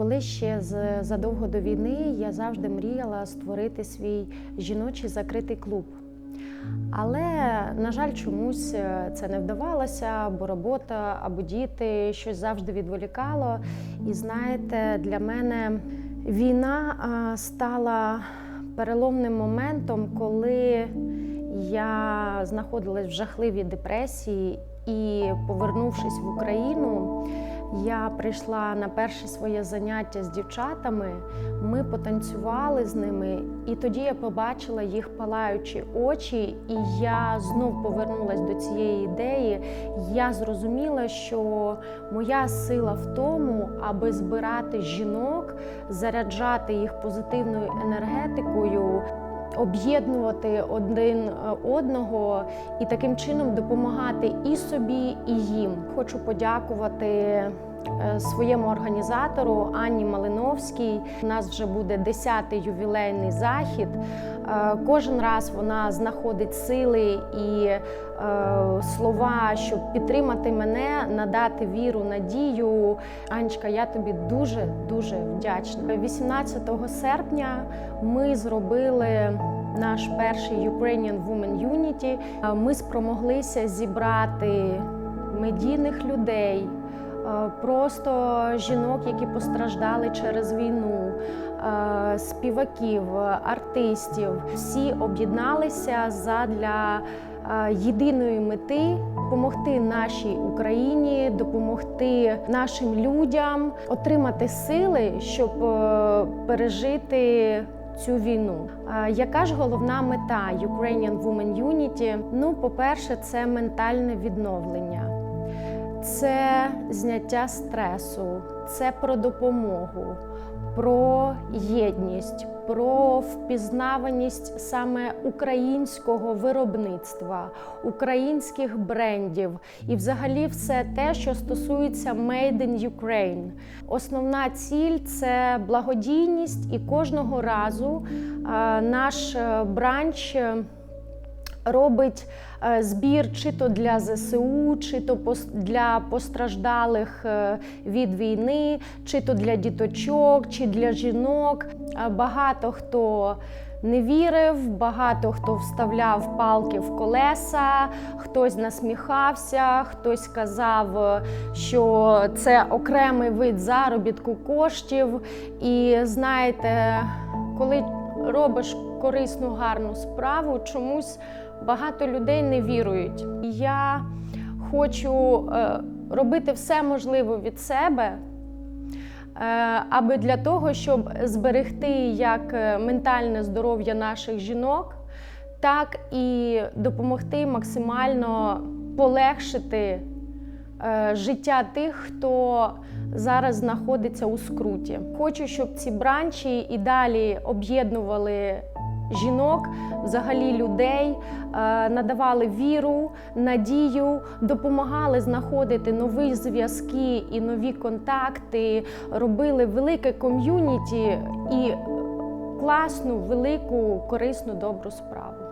Коли ще задовго до війни я завжди мріяла створити свій жіночий закритий клуб. Але, на жаль, чомусь е, це не вдавалося, або робота, або діти, щось завжди відволікало. І знаєте, для мене війна стала переломним моментом, коли я знаходилась в жахливій депресії і, повернувшись в Україну, я прийшла на перше своє заняття з дівчатами. Ми потанцювали з ними, і тоді я побачила їх палаючі очі, і я знов повернулася до цієї ідеї. Я зрозуміла, що моя сила в тому, аби збирати жінок, заряджати їх позитивною енергетикою. Об'єднувати один е, одного і таким чином допомагати і собі, і їм. Хочу подякувати своєму організатору Анні Малиновській. У нас вже буде 10-й ювілейний захід. Е, Кожен раз вона знаходить сили і е, слова, щоб підтримати мене, надати віру, надію. Анечка, я тобі дуже дуже вдячна. 18 серпня ми зробили наш перший Ukrainian Women Unity. Е, Ми спромоглися зібрати медійних людей. Е, Просто жінок, які постраждали через війну, е, співаків, артистів, всі об'єдналися задля е, єдиної мети допомогти нашій Україні, допомогти нашим людям отримати сили, щоб пережити. Цю війну. Яка ж головна мета Ukrainian Women Unity? Ну, по-перше, це ментальне відновлення, це зняття стресу, це про допомогу, про єдність, про впізнаваність саме українського виробництва, українських брендів і, взагалі, все те, що стосується Made in Ukraine. Основна ціль це благодійність, і кожного разу е, наш е, бранч. Робить е, збір чи то для ЗСУ, чи то для постраждалих е, від війни, чи то для діточок, чи для жінок. Е, Багато хто не вірив, багато хто вставляв палки в колеса, хтось насміхався, хтось казав, що це окремий вид заробітку коштів. І знаєте, коли робиш корисну гарну справу, чомусь багато людей не вірують. Я хочу е, робити все можливе від себе. е, Аби для того, щоб зберегти як е, ментальне здоров'я наших жінок, так і допомогти максимально полегшити життя тих, хто зараз знаходиться у скруті. Хочу, щоб ці бранчі і далі об'єднували жінок, взагалі людей, е, надавали віру, надію, допомагали знаходити нові зв'язки і нові контакти, робили велике ком'юніті і класну, велику, корисну, добру справу.